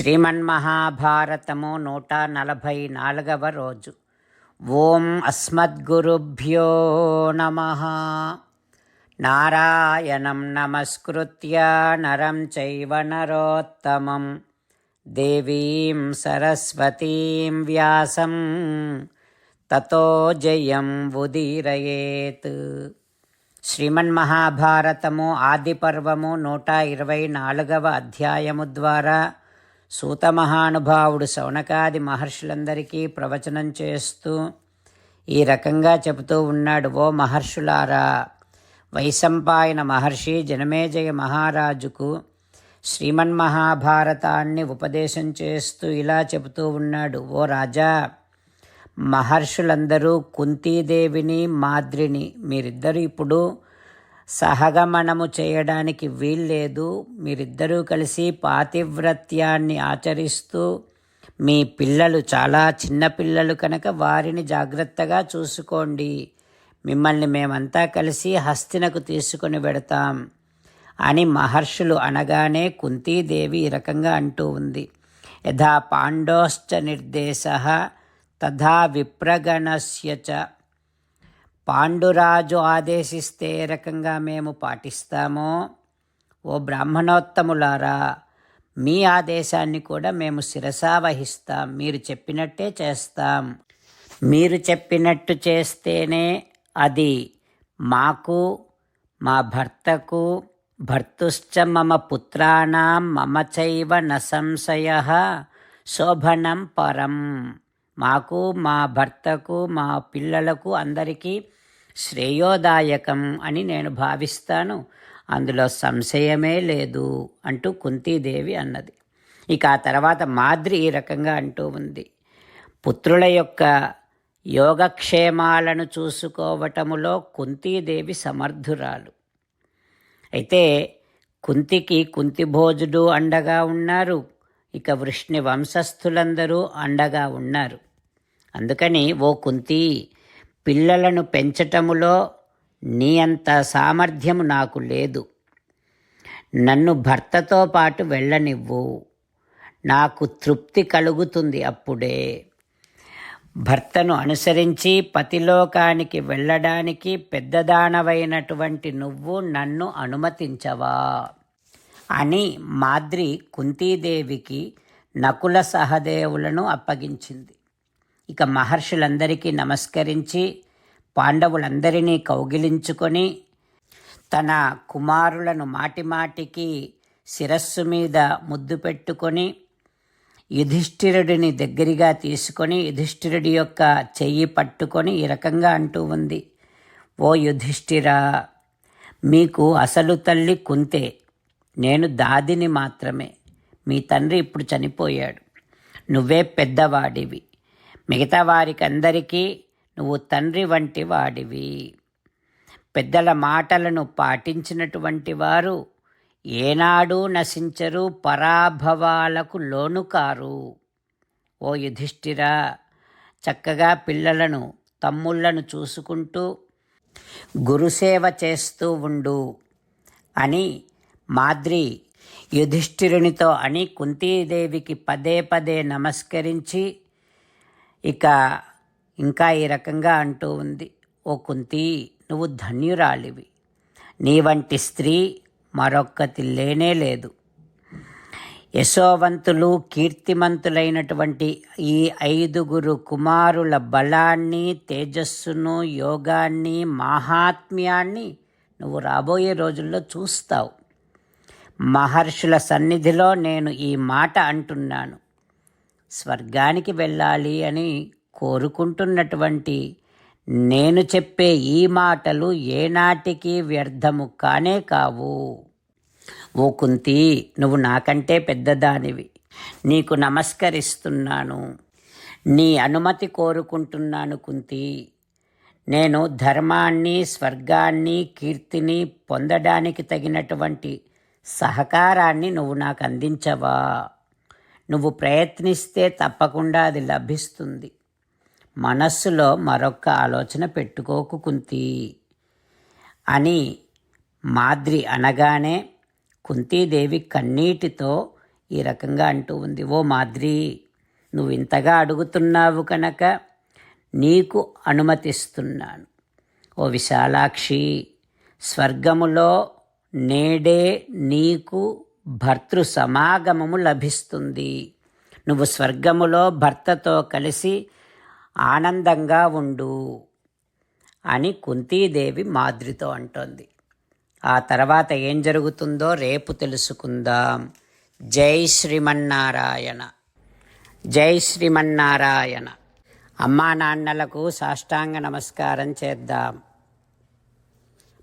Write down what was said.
శ్రీమన్మహాభారతము నూట నలభై నాలుగవ రోజు. ఓం అస్మద్గురుభ్యో నమ. నారాయణం నమస్కృత్య నరం చైవ నరోత్తమం. దేవీం సరస్వతీం వ్యాసం. తతో జయం ఉదీరయేత్. శ్రీమన్మహాభారతము ఆది పర్వము నూట ఇరవై నాలుగవ అధ్యాయము ద్వారా సూత మహానుభావుడు శౌనకాది మహర్షులందరికీ ప్రవచనం చేస్తూ ఈ రకంగా చెబుతూ ఉన్నాడు ఓ మహర్షులారా వైశంపాయన మహర్షి జనమేజయ మహారాజుకు శ్రీమన్మహాభారతాన్ని ఉపదేశం చేస్తూ ఇలా చెబుతూ ఉన్నాడు ఓ రాజా మహర్షులందరూ కుంతీదేవిని మాద్రిని మీరిద్దరూ ఇప్పుడు సహగమనము చేయడానికి వీల్లేదు. మీరిద్దరూ కలిసి పాతివ్రత్యాన్ని ఆచరిస్తూ మీ పిల్లలు చాలా చిన్న పిల్లలు కనుక వారిని జాగ్రత్తగా చూసుకోండి. మిమ్మల్ని మేమంతా కలిసి హస్తినకు తీసుకొని వెడతాం అని మహర్షులు అనగానే కుంతీదేవి ఈ రకంగా అంటూ ఉంది. యథా పాండోశ్చ నిర్దేశ తథా విప్రగణస్య చ పాండురాజు ఆదేశిస్తే ఏ రకంగా మేము పాటిస్తామో ఓ బ్రాహ్మణోత్తములారా మీ ఆదేశాన్ని కూడా మేము శిరసా వహిస్తాం. మీరు చెప్పినట్టే చేస్తాం. మీరు చెప్పినట్టు చేస్తేనే అది మాకు మా భర్తకు భర్తుశ్చ మమ పుత్రాణం మమ చైవ నసంశయ శోభనం పరం. మాకు మా భర్తకు మా పిల్లలకు అందరికీ శ్రేయోదాయకం అని నేను భావిస్తాను. అందులో సంశయమే లేదు అంటూ కుంతీదేవి అన్నది. ఇక ఆ తర్వాత మాద్రి ఈ రకంగా అంటూ ఉంది. పుత్రుల యొక్క యోగక్షేమాలను చూసుకోవటములో కుంతీదేవి సమర్థురాలు. అయితే కుంతికి కుంతిభోజుడు అండగా ఉన్నారు. ఇక వృష్ణి వంశస్థులందరూ అండగా ఉన్నారు. అందుకని ఓ కుంతి పిల్లలను పెంచటములో నీ అంత సామర్థ్యము నాకు లేదు. నన్ను భర్తతో పాటు వెళ్ళనివ్వు. నాకు తృప్తి కలుగుతుంది అప్పుడే. భర్తను అనుసరించి పతిలోకానికి వెళ్ళడానికి పెద్దదానవైనటువంటి నువ్వు నన్ను అనుమతించవా? అని మాద్రి కుంతీదేవికి నకుల సహదేవులను అప్పగించింది. ఇక మహర్షులందరికీ నమస్కరించి పాండవులందరినీ కౌగిలించుకొని తన కుమారులను మాటిమాటికి శిరస్సు మీద ముద్దు పెట్టుకొని యుధిష్ఠిరుడిని దగ్గరగా తీసుకొని యుధిష్ఠిరుడి యొక్క చెయ్యి పట్టుకొని ఈ రకంగా అంటూ ఉంది. ఓ యుధిష్ఠిరా మీకు అసలు తల్లి కుంతే నేను దాదిని మాత్రమే. మీ తండ్రి ఇప్పుడు చనిపోయాడు. నువ్వే పెద్దవాడివి. మిగతా వారికందరికీ నువ్వు తండ్రి వంటి వాడివి. పెద్దల మాటలను పాటించినటువంటి వారు ఏనాడూ నశించరు పరాభవాలకు లోను కారు ఓ యుధిష్ఠిరా చక్కగా పిల్లలను తమ్ముళ్ళను చూసుకుంటూ గురుసేవ చేస్తూ ఉండు అని మాద్రి యుధిష్ఠిరునితో అని కుంతీదేవికి పదే పదే నమస్కరించి ఇక ఇంకా ఈ రకంగా అంటూ ఉంది. ఓ కుంతి నువ్వు ధన్యురాలివి. నీ వంటి స్త్రీ మరొక్కతి లేనే లేదు. యశోవంతులు కీర్తిమంతులైనటువంటి ఈ ఐదుగురు కుమారుల బలాన్ని తేజస్సును యోగాన్ని మాహాత్మ్యాన్ని నువ్వు రాబోయే రోజుల్లో చూస్తావు. మహర్షుల సన్నిధిలో నేను ఈ మాట అంటున్నాను. స్వర్గానికి వెళ్ళాలి అని కోరుకుంటున్నటువంటి నేను చెప్పే ఈ మాటలు ఏనాటికి వ్యర్థము కానే కావు. ఓ కుంతి నువ్వు నాకంటే పెద్దదానివి. నీకు నమస్కరిస్తున్నాను. నీ అనుమతి కోరుకుంటున్నాను కుంతి. నేను ధర్మాన్ని స్వర్గాన్ని కీర్తిని పొందడానికి తగినటువంటి సహకారాన్ని నువ్వు నాకు అందించవా? నువ్వు ప్రయత్నిస్తే తప్పకుండా అది లభిస్తుంది. మనస్సులో మరొక్క ఆలోచన పెట్టుకోకు కుంతి. అని మాద్రి అనగానే కుంతీదేవి కన్నీటితో ఈ రకంగా అంటూ ఉంది. ఓ మాద్రి నువ్వు ఇంతగా అడుగుతున్నావు కనుక నీకు అనుమతిస్తున్నాను. ఓ విశాలాక్షి స్వర్గములో నేడే నీకు భర్తృ సమాగమము లభిస్తుంది. నువ్వు స్వర్గములో భర్తతో కలిసి ఆనందంగా ఉండు అని కుంతీదేవి మాద్రితో అంటోంది. ఆ తర్వాత ఏం జరుగుతుందో రేపు తెలుసుకుందాం. జై శ్రీమన్నారాయణ. జై శ్రీమన్నారాయణ. అమ్మా నాన్నలకు సాష్టాంగ నమస్కారం చేద్దాం.